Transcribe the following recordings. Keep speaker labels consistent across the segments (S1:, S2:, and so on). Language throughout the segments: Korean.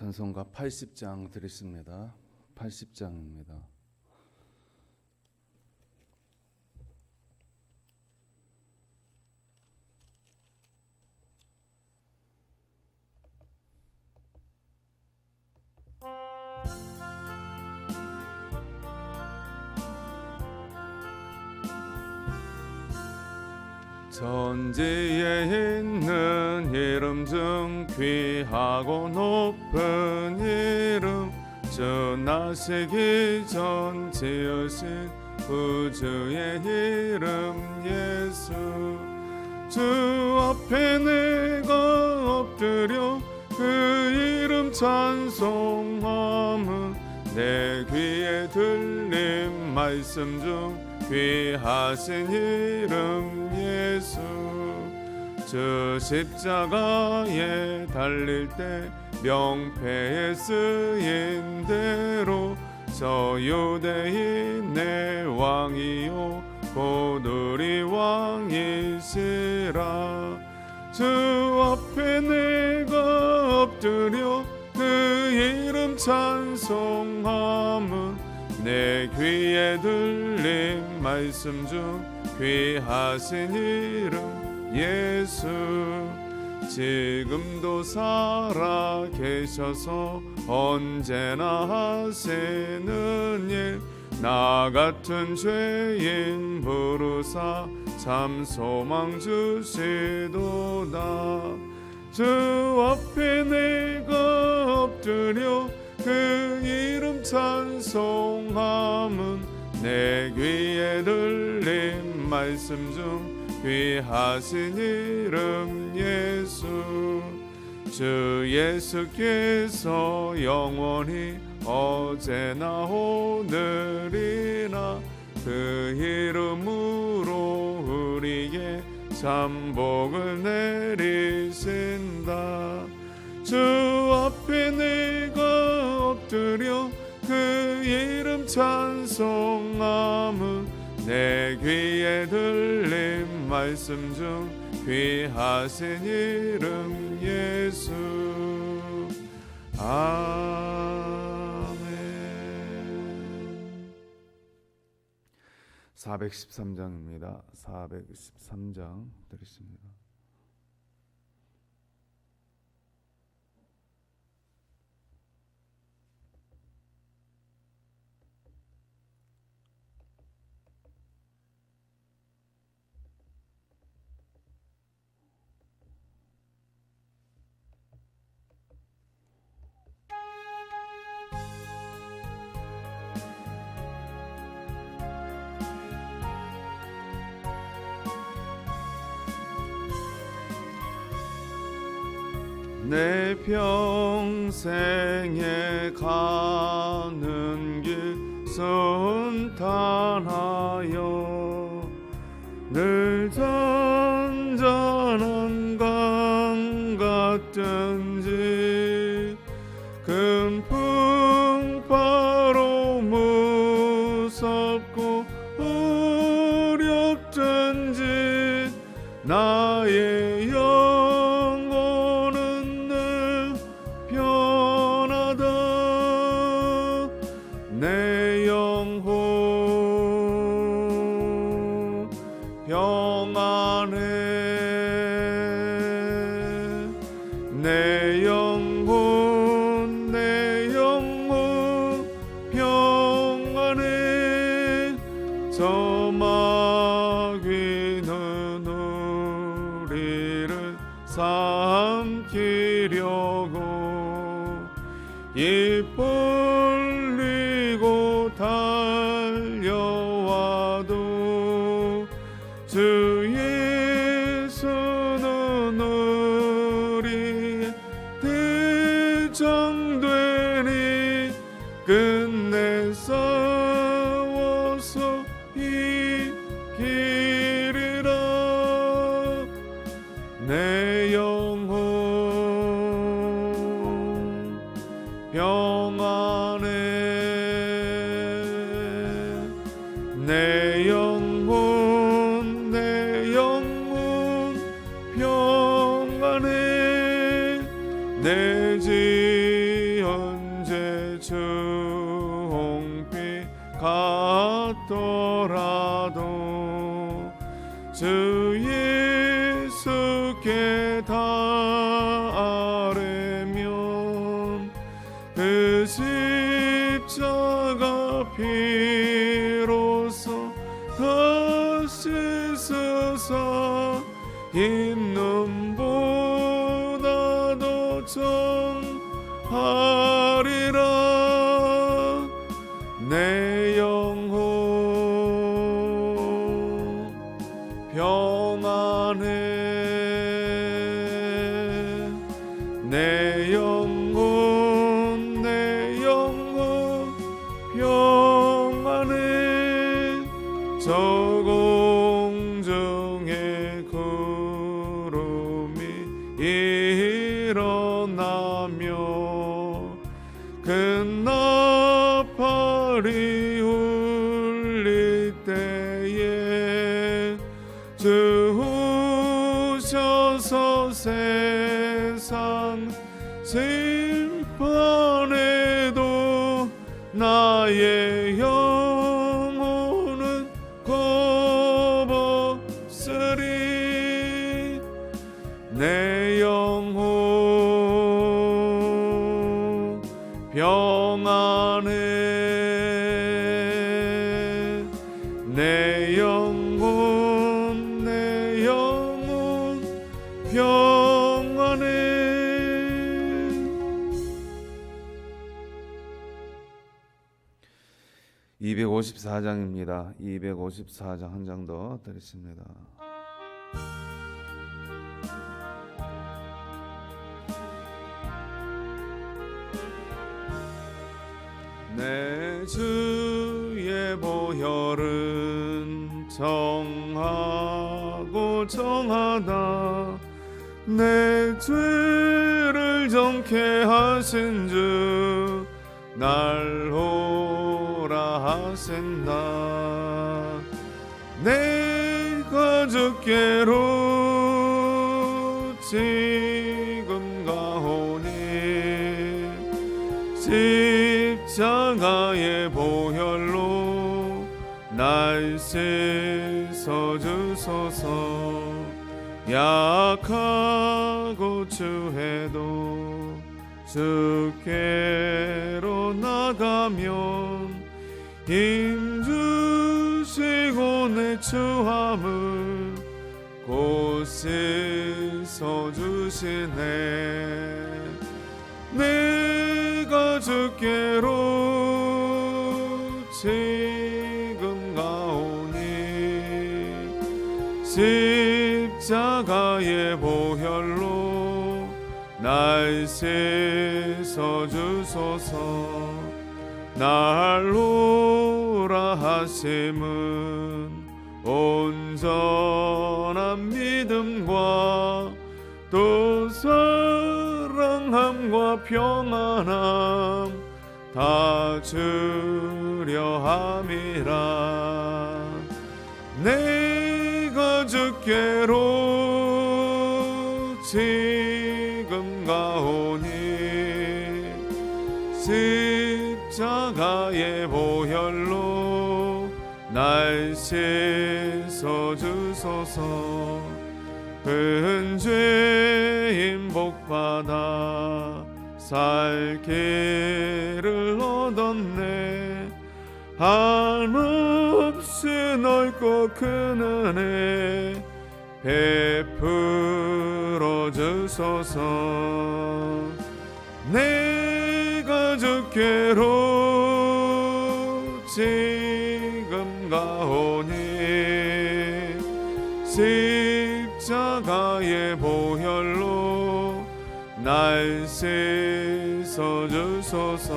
S1: 찬송가 80장 드리십니다. 80장입니다. 전지에 있는 이름 중 귀하고 높은 이름 주 나시기 전 지으신 우주의 이름 예수. 주 앞에 내가 엎드려 그 이름 찬송함은 내 귀에 들린 말씀 중 귀하신 이름 주 십자가에 달릴 때 명패에 쓰인 대로 저 유대인의 왕이요 곧 우리 왕이시라. 주 앞에 내가 엎드려 그 이름 찬송함은 내 귀에 들린 말씀 중 귀하신 이름 예수 지금도 살아 계셔서 언제나 하시는 일 나 같은 죄인 부르사 참 소망 주시도다. 주 앞에 내가 엎드려 그 이름 찬송함은 내 귀에 들린 말씀 중 귀하신 이름 예수 주 예수께서 영원히 어제나 오늘이나 그 이름으로 우리에게 참복을 내리신다. 주 앞에 내가 엎드려 그 이름 찬송함은 내 귀에 들린 말씀 중 귀하신 이름 예수. 아멘. 413장입니다. 413장 드리십니다 내 평생에 가는 길 순탄하여 늘 잔잔한 강 같든지 큰 풍파로 무섭고 어렵든지 나의 있는 보다 더 정하 세상 심판에도 나의 254장입니다. 254장 한 장 더 드리겠습니다. 내 주의 보혈은 정하고 정하다 내 죄를 정케 하신 주날오 라 하신다 내가 주께로 지금 가오니 십자가의 보혈로 날 씻어 주소서. 약하고 주해도 주께로 나가면 힘 주시고 내 추함을 곳에서 주시네. 내가 주께로 지금 가오니 십자가의 보혈로 날 씻어 주소서 날 오라 하심은 온전한 믿음과 또 사랑함과 평안함 다 주려 함이라. 내가 주께로 지금 가오니 십자가의 보혈로 날 씻어 주소서. 큰 죄인 복받아 살 길을 얻었네. 한없이 넓고 큰 은혜 베풀어 주소서. 내가 주께로 날 씻어 주소서.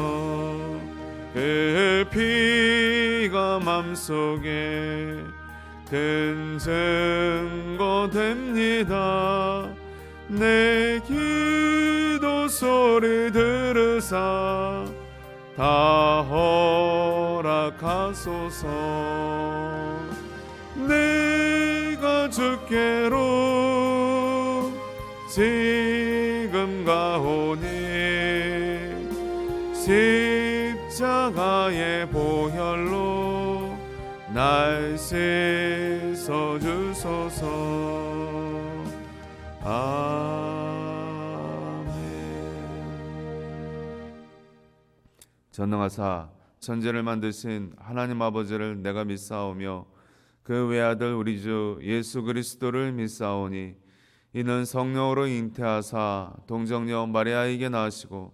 S1: 그 피가 맘속에 큰 증거 됩니다. 내 기도 소리 들으사 다 허락하소서. 내가 주께로 지 십자가의 보혈로 날 씻어 주소서. 아멘. 전능하사 천지를 만드신 하나님 아버지를 내가 믿사오며 그 외아들 우리 주 예수 그리스도를 믿사오니 이는 성령으로 잉태하사 동정녀 마리아에게 낳으시고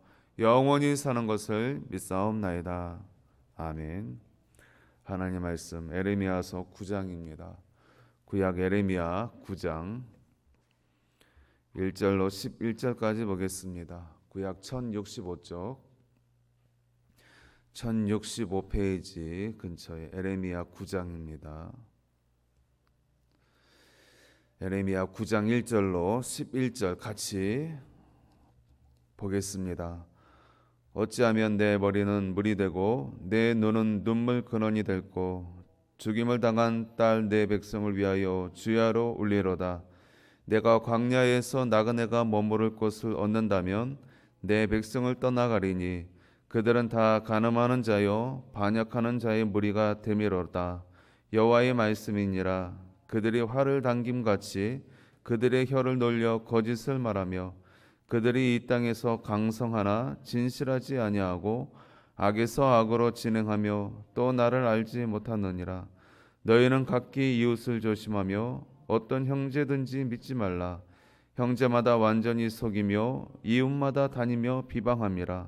S1: 영원히 사는 것을 믿사옵나이다. 아멘. 하나님 말씀 에레미야서 9장입니다. 구약 에레미야 9장 1절로 11절까지 보겠습니다. 구약 1065쪽 1065페이지 근처에 에레미야 9장입니다. 에레미야 9장 1절로 11절 같이 보겠습니다. 어찌하면 내 머리는 물이 되고 내 눈은 눈물 근원이 될고 죽임을 당한 딸 내 백성을 위하여 주야로 울리로다. 내가 광야에서 나그네가 머무를 곳을 얻는다면 내 백성을 떠나가리니 그들은 다 가늠하는 자요 반역하는 자의 무리가 되미로다. 여호와의 말씀이니라. 그들이 활을 당김 같이 그들의 혀를 놀려 거짓을 말하며 그들이 이 땅에서 강성하나 진실하지 아니하고 악에서 악으로 진행하며 또 나를 알지 못하느니라. 너희는 각기 이웃을 조심하며 어떤 형제든지 믿지 말라. 형제마다 완전히 속이며 이웃마다 다니며 비방함이라.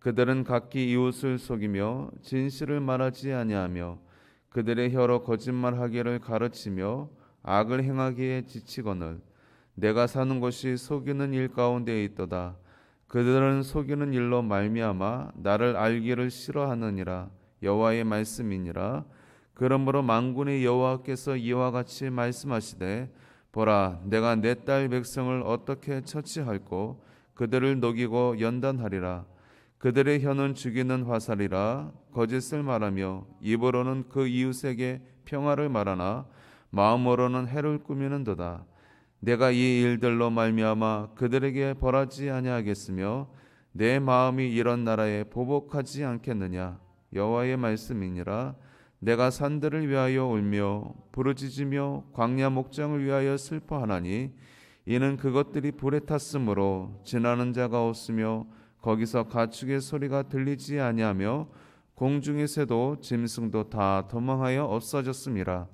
S1: 그들은 각기 이웃을 속이며 진실을 말하지 아니하며 그들의 혀로 거짓말하기를 가르치며 악을 행하기에 지치거늘 내가 사는 곳이 속이는 일 가운데 있도다. 그들은 속이는 일로 말미암아 나를 알기를 싫어하느니라 여호와의 말씀이니라. 그러므로 만군의 여호와께서 이와 같이 말씀하시되 보라 내가 내 딸 백성을 어떻게 처치할꼬 그들을 녹이고 연단하리라. 그들의 혀는 죽이는 화살이라 거짓을 말하며 입으로는 그 이웃에게 평화를 말하나 마음으로는 해를 꾸미는도다. 내가 이 일들로 말미암아 그들에게 벌하지 아니하겠으며 내 마음이 이런 나라에 보복하지 않겠느냐? 여호와의 말씀이니라. 내가 산들을 위하여 울며 부르짖으며 광야 목장을 위하여 슬퍼하나니 이는 그것들이 불에 탔으므로 지나는 자가 없으며 거기서 가축의 소리가 들리지 아니하며 공중의 새도 짐승도 다 도망하여 없어졌음이라.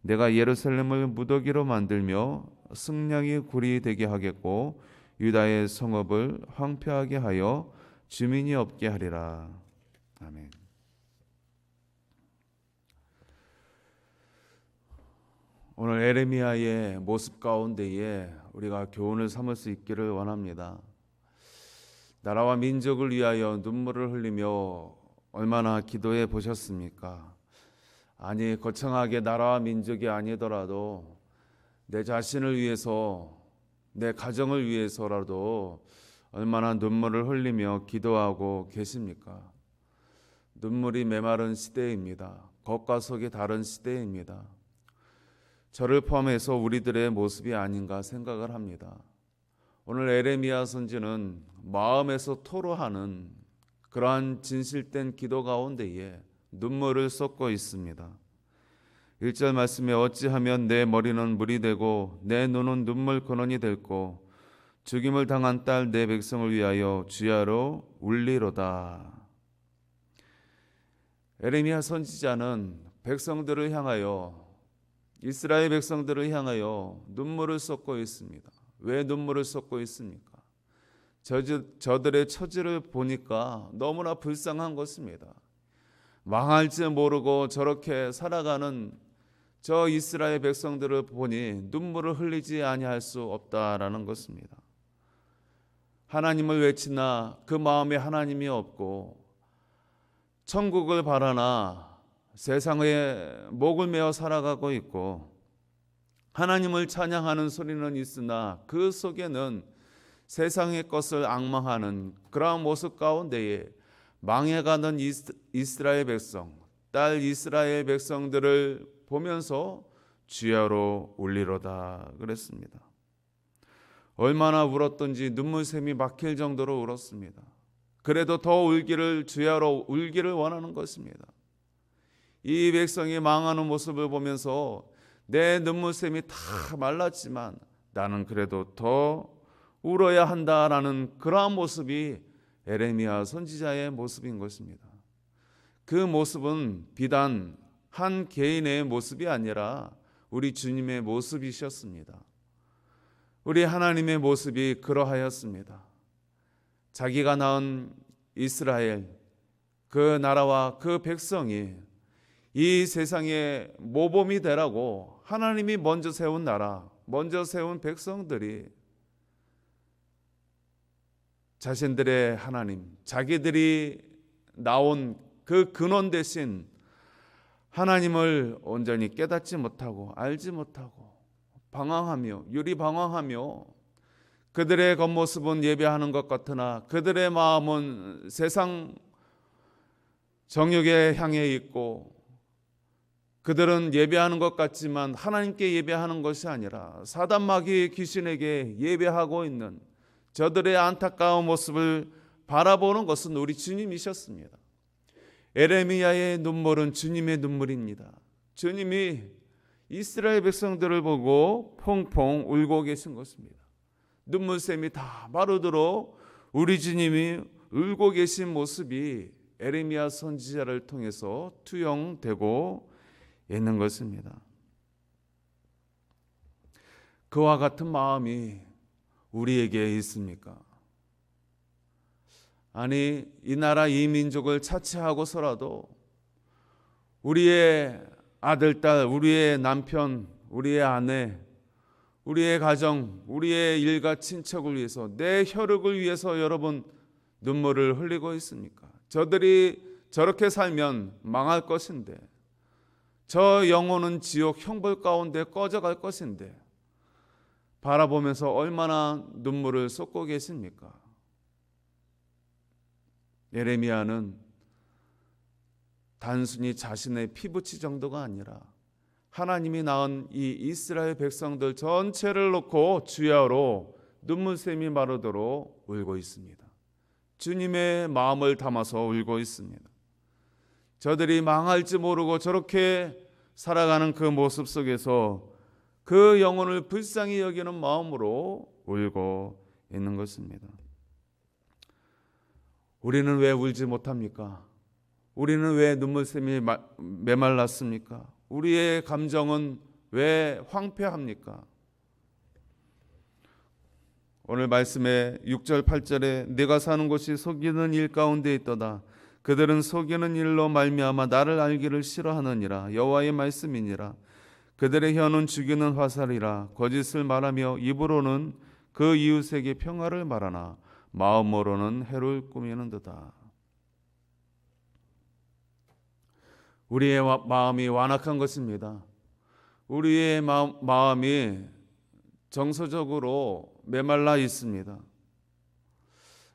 S1: 내가 예루살렘을 무더기로 만들며 승냥이 굴이 되게 하겠고 유다의 성읍을 황폐하게 하여 주민이 없게 하리라 아멘. 오늘 에레미야의 모습 가운데에 우리가 교훈을 삼을 수 있기를 원합니다. 나라와 민족을 위하여 눈물을 흘리며 얼마나 기도해 보셨습니까? 아니 거창하게 나라와 민족이 아니더라도 내 자신을 위해서 내 가정을 위해서라도 얼마나 눈물을 흘리며 기도하고 계십니까? 눈물이 메마른 시대입니다. 겉과 속이 다른 시대입니다. 저를 포함해서 우리들의 모습이 아닌가 생각을 합니다. 오늘 에레미야 선지는 마음에서 토로하는 그러한 진실된 기도 가운데에 눈물을 쏟고 있습니다. 1절 말씀에 어찌하면 내 머리는 물이 되고 내 눈은 눈물 근원이 될고 죽임을 당한 딸 내 백성을 위하여 주야로 울리로다. 에레미야 선지자는 백성들을 향하여 이스라엘 백성들을 향하여 눈물을 쏟고 있습니다. 왜 눈물을 쏟고 있습니까? 저, 저들의 처지를 보니까 너무나 불쌍한 것입니다. 망할지 모르고 저렇게 살아가는 저 이스라엘 백성들을 보니 눈물을 흘리지 아니할 수 없다라는 것입니다. 하나님을 외치나 그 마음에 하나님이 없고 천국을 바라나 세상에 목을 메어 살아가고 있고 하나님을 찬양하는 소리는 있으나 그 속에는 세상의 것을 악망하는 그러한 모습 가운데에 망해가는 이스라엘 백성, 딸 이스라엘 백성들을 보면서 주야로 울리로다 그랬습니다. 얼마나 울었던지 눈물샘이 막힐 정도로 울었습니다. 그래도 더 울기를 주야로 울기를 원하는 것입니다. 이 백성이 망하는 모습을 보면서 내 눈물샘이 다 말랐지만 나는 그래도 더 울어야 한다라는 그러한 모습이 에레미야 선지자의 모습인 것입니다. 그 모습은 비단 한 개인의 모습이 아니라 우리 주님의 모습이셨습니다. 우리 하나님의 모습이 그러하였습니다. 자기가 낳은 이스라엘 그 나라와 그 백성이 이 세상의 모범이 되라고 하나님이 먼저 세운 나라, 먼저 세운 백성들이 자신들의 하나님, 자기들이 나온 그 근원 대신 하나님을 온전히 깨닫지 못하고 알지 못하고 방황하며 유리 방황하며 그들의 겉모습은 예배하는 것 같으나 그들의 마음은 세상 정욕에 향해 있고 그들은 예배하는 것 같지만 하나님께 예배하는 것이 아니라 사단 마귀 귀신에게 예배하고 있는 저들의 안타까운 모습을 바라보는 것은 우리 주님이셨습니다. 에레미야의 눈물은 주님의 눈물입니다. 주님이 이스라엘 백성들을 보고 퐁퐁 울고 계신 것입니다. 눈물샘이 다 마르도록 우리 주님이 울고 계신 모습이 에레미야 선지자를 통해서 투영되고 있는 것입니다. 그와 같은 마음이 우리에게 있습니까? 아니, 이 나라 이 민족을 차치하고서라도 우리의 아들, 딸, 우리의 남편, 우리의 아내, 우리의 가정, 우리의 일가 친척을 위해서 내 혈육을 위해서 여러분 눈물을 흘리고 있습니까? 저들이 저렇게 살면 망할 것인데 저 영혼은 지옥 형벌 가운데 꺼져갈 것인데 바라보면서 얼마나 눈물을 쏟고 계십니까? 예레미야는 단순히 자신의 피부치 정도가 아니라 하나님이 낳은 이 이스라엘 백성들 전체를 놓고 주야로 눈물샘이 마르도록 울고 있습니다. 주님의 마음을 담아서 울고 있습니다. 저들이 망할지 모르고 저렇게 살아가는 그 모습 속에서 그 영혼을 불쌍히 여기는 마음으로 울고 있는 것입니다. 우리는 왜 울지 못합니까? 우리는 왜 눈물샘이 메말랐습니까? 우리의 감정은 왜 황폐합니까? 오늘 말씀에 6절 8절에 내가 사는 곳이 속이는 일 가운데 있도다. 그들은 속이는 일로 말미암아 나를 알기를 싫어하느니라 여호와의 말씀이니라. 그들의 혀는 죽이는 화살이라 거짓을 말하며 입으로는 그 이웃에게 평화를 말하나 마음으로는 해를 꾸미는 도다. 우리의 마음이 완악한 것입니다. 우리의 마음, 이 정서적으로 메말라 있습니다.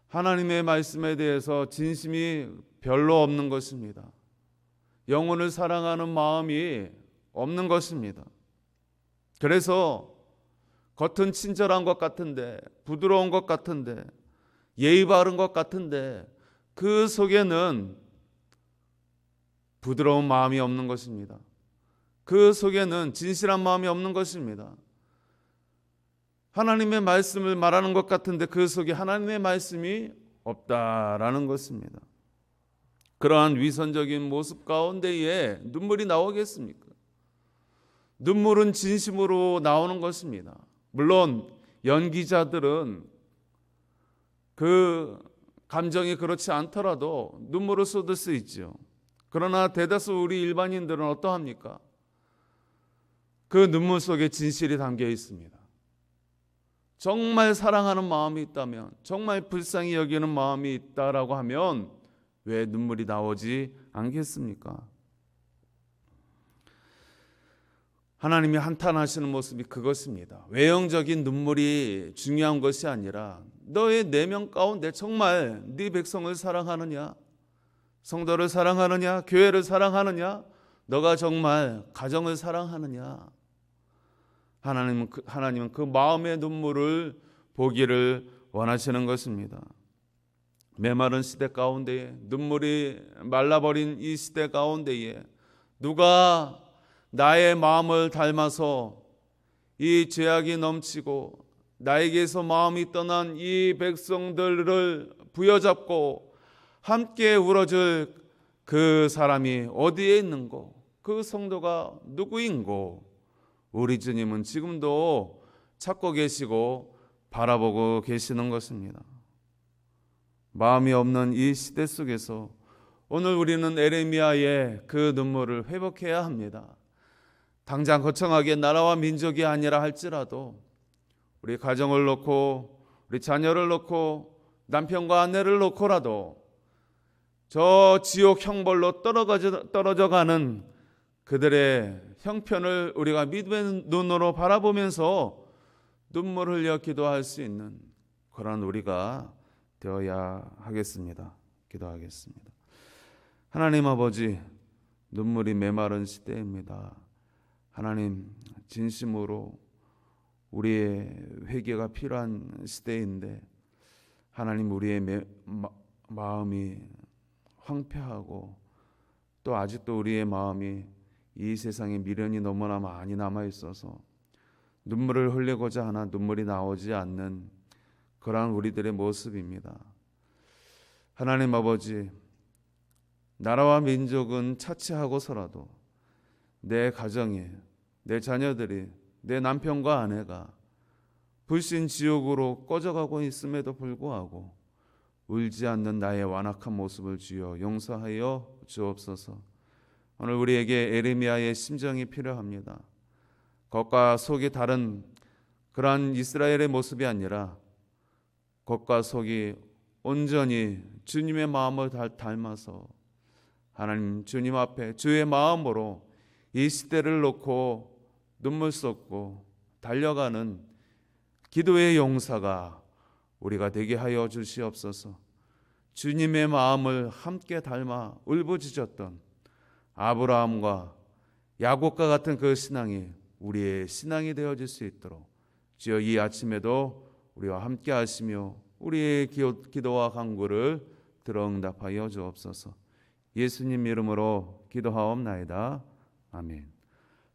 S1: 하나님의 말씀에 대해서 진심이 별로 없는 것입니다. 영혼을 사랑하는 마음이 없는 것입니다. 그래서 겉은 친절한 것 같은데, 부드러운 것 같은데, 예의 바른 것 같은데 그 속에는 부드러운 마음이 없는 것입니다. 그 속에는 진실한 마음이 없는 것입니다. 하나님의 말씀을 말하는 것 같은데 그 속에 하나님의 말씀이 없다라는 것입니다. 그러한 위선적인 모습 가운데에 눈물이 나오겠습니까? 눈물은 진심으로 나오는 것입니다. 물론 연기자들은 그 감정이 그렇지 않더라도 눈물을 쏟을 수 있죠. 그러나 대다수 우리 일반인들은 어떠합니까? 그 눈물 속에 진실이 담겨 있습니다. 정말 사랑하는 마음이 있다면, 정말 불쌍히 여기는 마음이 있다라고 하면 왜 눈물이 나오지 않겠습니까? 하나님이 한탄하시는 모습이 그것입니다. 외형적인 눈물이 중요한 것이 아니라 너의 내면 가운데 정말 네 백성을 사랑하느냐? 성도를 사랑하느냐? 교회를 사랑하느냐? 너가 정말 가정을 사랑하느냐? 하나님은 그, 하나님은 그 마음의 눈물을 보기를 원하시는 것입니다. 메마른 시대 가운데에 눈물이 말라버린 이 시대 가운데에 누가 나의 마음을 닮아서 이 죄악이 넘치고 나에게서 마음이 떠난 이 백성들을 부여잡고 함께 울어줄 그 사람이 어디에 있는고 그 성도가 누구인고 우리 주님은 지금도 찾고 계시고 바라보고 계시는 것입니다. 마음이 없는 이 시대 속에서 오늘 우리는 에레미야의 그 눈물을 회복해야 합니다. 당장 거창하게 나라와 민족이 아니라 할지라도 우리 가정을 놓고 우리 자녀를 놓고 남편과 아내를 놓고라도 저 지옥 형벌로 떨어져, 가는 그들의 형편을 우리가 믿음의 눈으로 바라보면서 눈물 흘려 기도할 수 있는 그런 우리가 되어야 하겠습니다. 기도하겠습니다. 하나님 아버지 눈물이 메마른 시대입니다. 하나님 진심으로 우리의 회개가 필요한 시대인데 하나님 우리의 매, 마, 마음이 황폐하고 또 아직도 우리의 마음이 이 세상에 미련이 너무나 많이 남아 있어서 눈물을 흘리고자 하나 눈물이 나오지 않는 그러한 우리들의 모습입니다. 하나님 아버지 나라와 민족은 차치하고서라도 내 가정에 내 자녀들이 내 남편과 아내가 불신 지옥으로 꺼져가고 있음에도 불구하고 울지 않는 나의 완악한 모습을 주여 용서하여 주옵소서. 오늘 우리에게 에레미야의 심정이 필요합니다. 겉과 속이 다른 그러한 이스라엘의 모습이 아니라 겉과 속이 온전히 주님의 마음을 닮아서 하나님 주님 앞에 주의 마음으로 이 시대를 놓고 눈물 쏟고 달려가는 기도의 용사가 우리가 되게 하여 주시옵소서. 주님의 마음을 함께 닮아 울부짖었던 아브라함과 야곱과 같은 그 신앙이 우리의 신앙이 되어질 수 있도록 주여 이 아침에도 우리와 함께 하시며 우리의 기도와 간구를 들어 응답하여 주옵소서. 예수님 이름으로 기도하옵나이다. 아멘.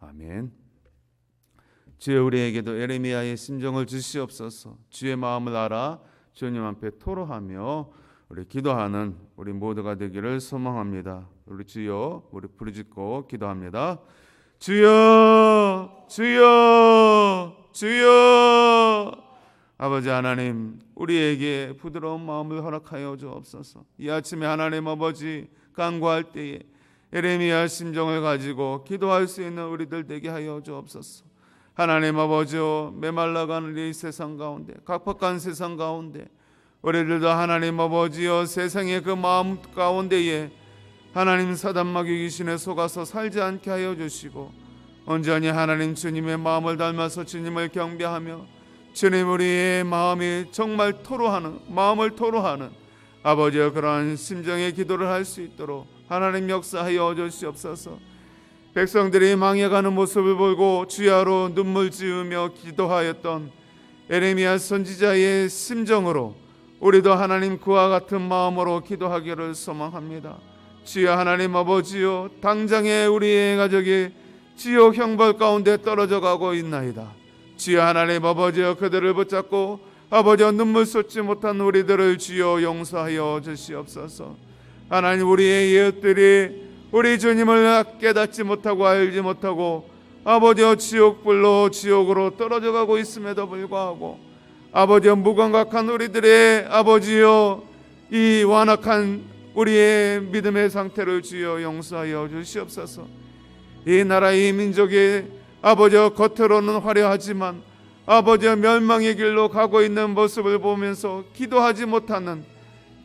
S1: 아멘. 주여 우리에게도 에레미야의 심정을 주시옵소서. 주의 마음을 알아 주님 앞에 토로하며 우리 기도하는 우리 모두가 되기를 소망합니다. 우리 주여 우리 부르짖고 기도합니다. 주여 주여 주여 아버지 하나님 우리에게 부드러운 마음을 허락하여 주옵소서. 이 아침에 하나님 아버지 간구할 때에 에레미야 심정을 가지고 기도할 수 있는 우리들 되게 하여 주옵소서. 하나님 아버지여 메말라가는 이 세상 가운데 각박한 세상 가운데 우리들도 하나님 아버지여 세상의 그 마음 가운데에 하나님 사단마귀 귀신에 속아서 살지 않게 하여 주시고 온전히 하나님 주님의 마음을 닮아서 주님을 경배하며 주님 우리의 마음이 정말 토로하는 마음을 토로하는 아버지여 그러한 심정의 기도를 할 수 있도록 하나님 역사하여 주시옵소서. 백성들이 망해가는 모습을 보고 주야로 눈물 지으며 기도하였던 에레미야 선지자의 심정으로 우리도 하나님 그와 같은 마음으로 기도하기를 소망합니다. 주여 하나님 아버지요 당장에 우리의 가족이 지옥 형벌 가운데 떨어져 가고 있나이다. 주여 하나님 아버지여 그들을 붙잡고 아버지여 눈물 쏟지 못한 우리들을 주여 용서하여 주시옵소서. 하나님 우리의 이웃들이 우리 주님을 깨닫지 못하고 알지 못하고 아버지여 지옥불로 지옥으로 떨어져 가고 있음에도 불구하고 아버지여 무감각한 우리들의 아버지여 이 완악한 우리의 믿음의 상태를 주여 용서하여 주시옵소서. 이 나라의 민족이 아버지여 겉으로는 화려하지만 아버지여 멸망의 길로 가고 있는 모습을 보면서 기도하지 못하는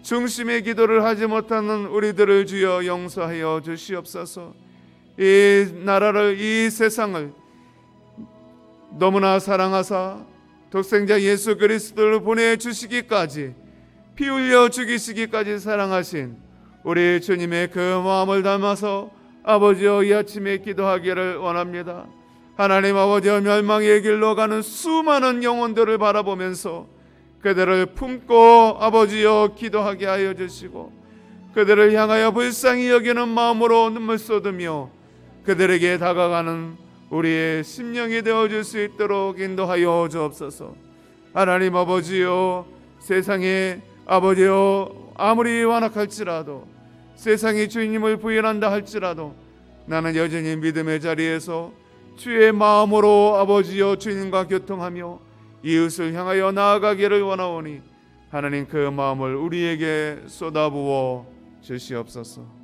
S1: 중심의 기도를 하지 못하는 우리들을 주여 용서하여 주시옵소서. 이 나라를 이 세상을 너무나 사랑하사 독생자 예수 그리스도를 보내 주시기까지 피 흘려 죽이시기까지 사랑하신 우리 주님의 그 마음을 담아서 아버지여 이 아침에 기도하기를 원합니다. 하나님 아버지여 멸망의 길로 가는 수많은 영혼들을 바라보면서 그들을 품고 아버지여 기도하게 하여 주시고 그들을 향하여 불쌍히 여기는 마음으로 눈물 쏟으며 그들에게 다가가는 우리의 심령이 되어 줄 수 있도록 인도하여 주옵소서. 하나님 아버지여 세상에 아버지여 아무리 완악할지라도 세상이 주님을 부인한다 할지라도 나는 여전히 믿음의 자리에서 주의 마음으로 아버지여 주님과 교통하며 이웃을 향하여 나아가기를 원하오니 하나님 그 마음을 우리에게 쏟아부어 주시옵소서.